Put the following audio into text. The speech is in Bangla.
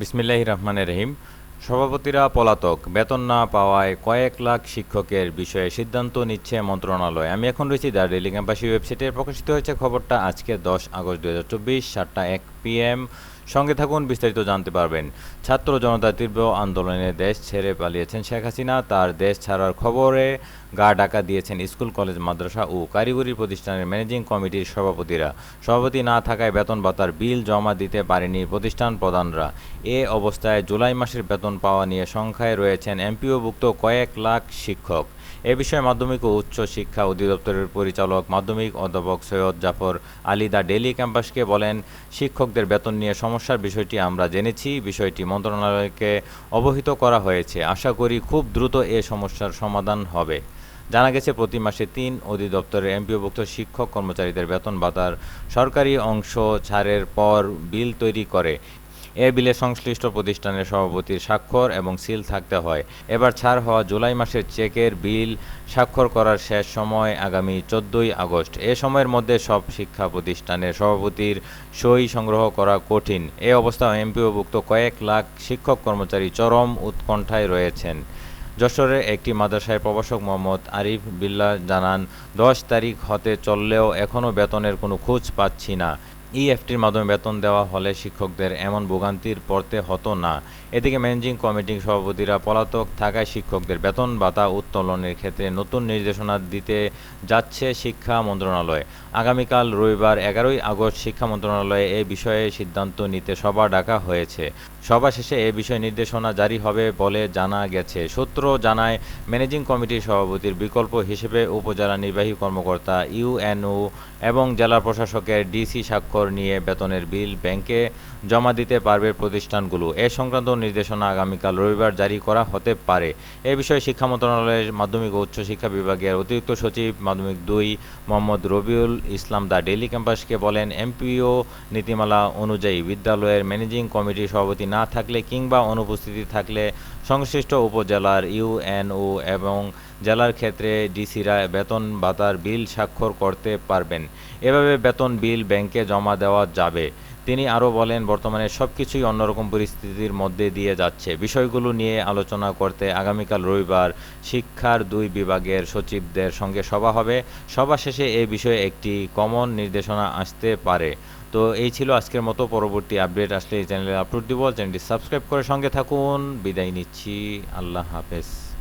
বিসমিল্লাহ রহমানের রহিম। সভাপতিরা পলাতক, বেতন না পাওয়ায় কয়েক লাখ শিক্ষকের বিষয়ে সিদ্ধান্ত নিচ্ছে মন্ত্রণালয়। আমি এখন রয়েছি দার্জিলিং ক্যাম্পাসি ওয়েবসাইটে। প্রকাশিত হয়েছে খবরটা আজকে দশ আগস্ট দু হাজার চব্বিশ, সাতটা এক পিএম সঙ্গে থাকুন, বিস্তারিত জানতে পারবেন। ছাত্র জনতা তীব্র আন্দোলনে দেশ ছেড়ে পালিয়েছেন শেখ হাসিনা। তার দেশ ছাড়ার খবরে গা ডাকা দিয়েছেন স্কুল, কলেজ, মাদ্রাসা ও কারিগরি প্রতিষ্ঠানের ম্যানেজিং কমিটির সভাপতিরা। সভাপতি না থাকায় বেতন ভাতার বিল জমা দিতে পারেনি প্রতিষ্ঠান প্রধানরা। এ অবস্থায় জুলাই মাসের বেতন পাওয়া নিয়ে সংখ্যায় রয়েছেন এমপিওভুক্ত কয়েক লাখ শিক্ষক। এ বিষয়ে মাধ্যমিক ও উচ্চ শিক্ষা অধিদপ্তরের পরিচালক, মাধ্যমিক অধ্যাপক সৈয়দ জাফর আলী দা ডেলি ক্যাম্পাসকে বলেন, শিক্ষকদের বেতন নিয়ে সমস্যার বিষয়টি আমরা জেনেছি, বিষয়টি মন্ত্রণালয়কে অবহিত করা হয়েছে। আশা করি খুব দ্রুত এ সমস্যার সমাধান হবে। জানা গেছে, প্রতি মাসে তিন অধিদপ্তরের এমপিওভুক্ত শিক্ষক কর্মচারীদের বেতন ভাতার সরকারি অংশ ছাড়ের পর বিল তৈরি করে। এ বিলে সংশ্লিষ্ট প্রতিষ্ঠানের সভাপতির স্বাক্ষর এবং সিল থাকতে হয়। এবার ছাড় হওয়া জুলাই মাসের চেকের বিল স্বাক্ষর করার শেষ সময় আগামী চোদ্দই আগস্ট। এ সময়ের মধ্যে সব শিক্ষা প্রতিষ্ঠানের সভাপতির সই সংগ্রহ করা কঠিন। এ অবস্থা এমপিওভুক্ত কয়েক লাখ শিক্ষক কর্মচারী চরম উৎকণ্ঠায় রয়েছেন। যশোরের একটি মাদ্রাসায় প্রভাষক মোহাম্মদ আরিফ বিল্লাহ জানান, দশ তারিখ হতে চললেও এখনও বেতনের কোনো খোঁজ পাচ্ছি না। ইএফটির মাধ্যমে বেতন দেওয়া হলে শিক্ষকদের এমন ভোগান্তির পড়তে হতো না। এদিকে ম্যানেজিং কমিটির সভাপতিরা পলাতক থাকায় শিক্ষকদের বেতন ভাতা উত্তোলনের ক্ষেত্রে নতুন নির্দেশনা দিতে যাচ্ছে শিক্ষা মন্ত্রণালয়। আগামীকাল রবিবার এগারোই আগস্ট শিক্ষা মন্ত্রণালয়ে এ বিষয়ে সিদ্ধান্ত নিতে সভা ডাকা হয়েছে। সভা শেষে এ বিষয়ে নির্দেশনা জারি হবে বলে জানা গেছে। সূত্র জানায়, ম্যানেজিং কমিটির সভাপতির বিকল্প হিসেবে উপজেলা নির্বাহী কর্মকর্তা ইউএনও এবং জেলা প্রশাসকের ডিসি স্বাক্ষর নিয়ে বেতনের বিল ব্যাংকে জমা দিতে পারবে প্রতিষ্ঠানগুলো। এ সংক্রান্ত নির্দেশনা আগামীকাল রবিবার জারি করা হতে পারে। এ বিষয়ে শিক্ষা মন্ত্রণালয়ের মাধ্যমিক ও উচ্চ শিক্ষা বিভাগের অতিরিক্ত সচিব মাধ্যমিক দুই মোহাম্মদ রবিউল ইসলাম দা ডেলি ক্যাম্পাসকে বলেন, এমপিও নীতিমালা অনুযায়ী বিদ্যালয়ের ম্যানেজিং কমিটির সভাপতি না থাকলে কিংবা অনুপস্থিতি থাকলে সংশ্লিষ্ট উপজেলার ইউএনও এবং জেলার ক্ষেত্রে ডিসিরা বেতন ভাতার বিল স্বাক্ষর করতে পারবেন। এভাবে বেতন বিল ব্যাংকে জমা দেওয়া যাবে। তিনি আরও বলেন, বর্তমানে সব কিছুই অন্যরকম পরিস্থিতির মধ্যে দিয়ে যাচ্ছে। বিষয়গুলো নিয়ে আলোচনা করতে আগামীকাল রবিবার শিক্ষার দুই বিভাগের সচিবদের সঙ্গে সভা হবে। সভা শেষে এ বিষয়ে একটি কমন নির্দেশনা আসতে পারে। তো এই ছিল আজকের মতো পরবর্তী আপডেট। আসলে এই চ্যানেলে আপলোড দিব। চ্যানেলটি সাবস্ক্রাইব করে সঙ্গে থাকুন। বিদায় নিচ্ছি। আল্লাহ হাফেজ।